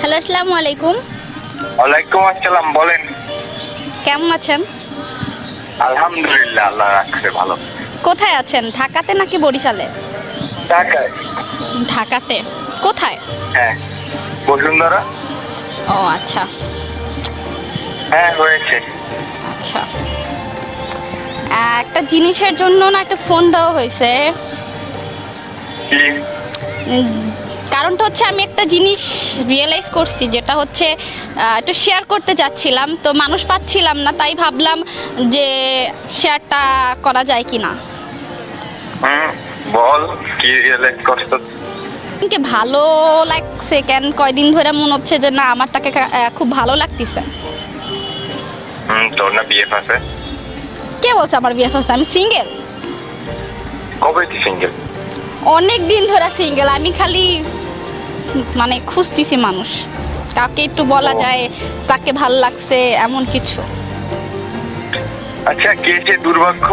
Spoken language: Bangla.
হ্যালো আসসালামু আলাইকুম। ওয়ালাইকুম আসসালাম বলেন। কেমন আছেন? আলহামদুলিল্লাহ আল্লাহ রাখছে ভালো। কোথায় আছেন? ঢাকাতে নাকি বরিশালে? ঢাকায়। ঢাকাতে। কোথায়? হ্যাঁ বসুন্ধরা। ও আচ্ছা। হ্যাঁ হয়েছে। আচ্ছা। একটা জিনিসের জন্য না একটা ফোন দেওয়া হয়েছে। কারণটা হচ্ছে আমি একটা জিনিস রিয়েলাইজ করছি যেটা হচ্ছে একটু শেয়ার করতে চাচ্ছিলাম তো মানুষ পাচ্ছিলাম না তাই ভাবলাম যে শেয়ারটা করা যায় কি না বল কি রিয়েলাইজ করছ? আমাকে ভালো লাগছে কেন? কয়দিন ধরে মনে হচ্ছে যে না আমার তাকে খুব ভালো লাগতেছে। তোর না বিএফ আছে? কে বলছে আমার বিয়ে হচ্ছে আমি সিঙ্গেল কবে তুই সিঙ্গেল অনেক দিন ধরে সিঙ্গেল আমি খালি মানে খুঁজতেছি মানুষ। তাকে একটু বলা যায় তাকে ভালো লাগছে এমন কিছু। আচ্ছা কে যে দুর্ভাগ্য